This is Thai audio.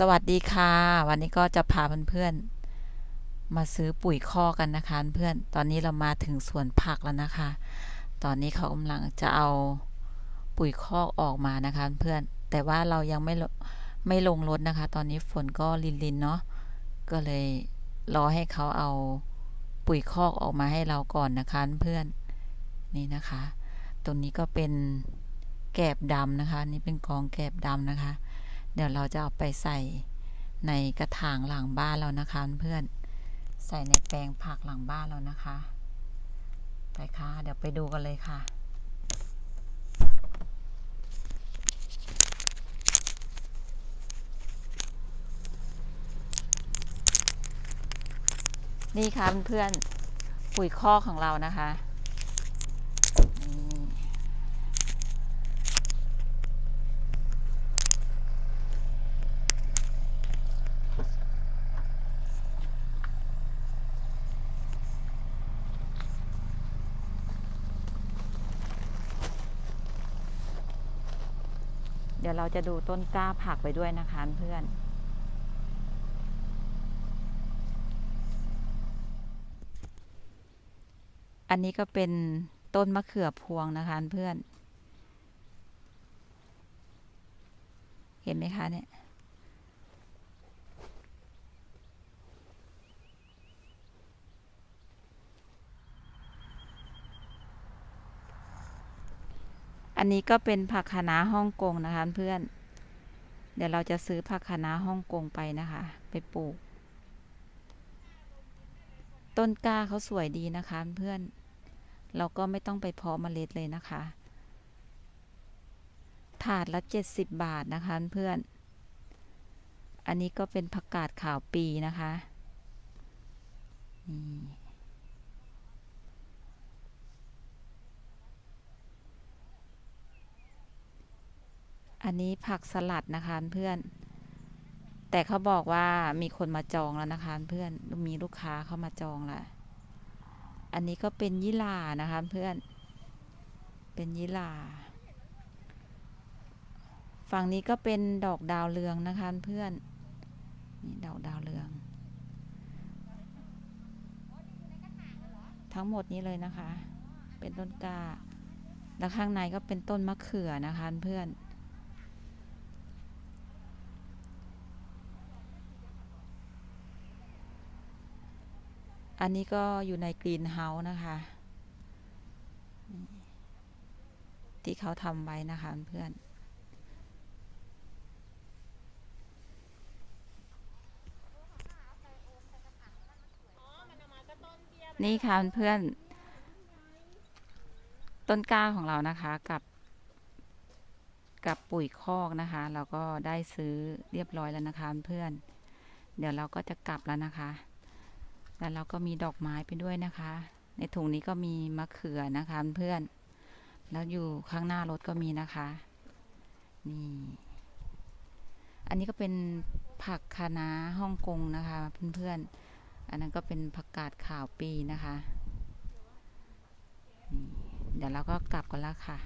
สวัสดีค่ะ วันนี้ก็จะพาเพื่อนๆมาซื้อปุ๋ยคอกันนะคะเพื่อนตอนนี้เรามาถึงสวนผักแล้วนะคะ ตอนนี้เขากำลังจะเอาปุ๋ยคอกออกมานะคะเพื่อนแต่ว่าเรายังไม่ลไม่ลงรถนะคะ ตอนนี้ฝนก็ลินๆเนาะก็เลยรอให้เขาเอาปุ๋ยคอกออกมาให้เราก่อนนะคะเพื่อนนี่นะคะ ตรงนี้ก็เป็นแกบดำนะคะ นี่เป็นกองแกบดำนะคะ เดี๋ยวเราจะเอาไปใส่ในกระถางหลังบ้านเรานะคะเพื่อนใส่ในแปลงผักหลังบ้านเรานะคะ ไปค่ะ เดี๋ยวไปดูกันเลยค่ะนี่ค่ะเพื่อนๆปุ๋ยคอกของเรานะคะนี่ เดี๋ยวเราจะดูต้นกล้าผักไปด้วยนะคะเพื่อน อันนี้ก็เป็นต้นมะเขือพวงนะคะเพื่อน เห็นไหมคะเนี่ย อันนี้ก็เป็นผักคะน้าฮ่องกงนะคะเพื่อน เดี๋ยวเราจะซื้อผักคะน้าฮ่องกงไปนะคะ ไปปลูก ต้นกล้าเขาสวยดีนะคะเพื่อน เราก็ไม่ต้องไปเพาะเมล็ดเลยนะคะ ถาดละ 70 บาทนะคะเพื่อน อันนี้ก็เป็นผักกาดขาวปีนะคะ อันนี้ผักสลัดนะคะเพื่อน แต่เขาบอกว่ามีคนมาจองแล้วนะคะเพื่อน มีลูกค้าเข้ามาจองล้วอันนี้ก็เป็นยี่หร่านะคะเพื่อน เป็นยี่หร่าฝั่งนี้ก็เป็นดอกดาวเรืองนะคะเพื่อน นี่ดอกดาวเรือง ทั้งหมดนี้เลยนะคะ เป็นต้นกา แล้วข้างในก็เป็นต้นมะเขือนะคะเพื่อน อันนี้ก็อยู่ในกรีนเฮาส์นะคะ ที่เขาทำไว้นะคะเพื่อนนี่ค่ะเพื่อนต้นกล้าของเรานะคะกับ กับปุ๋ยคอกนะคะ เราก็ได้ซื้อเรียบร้อยแล้วนะคะเพื่อน เดี๋ยวเราก็จะกลับแล้วนะคะ แล้วเราก็มีดอกไม้ไปด้วยนะคะ ในถุงนี้ก็มีมะเขือนะคะเพื่อน แล้วอยู่ข้างหน้ารถก็มีนะคะ นี่ อันนี้ก็เป็นผักคะน้าฮ่องกงนะคะเพื่อนๆ อันนั้นก็เป็นผักกาดขาวปีนะคะ เดี๋ยวเราก็กลับกันแล้วค่ะ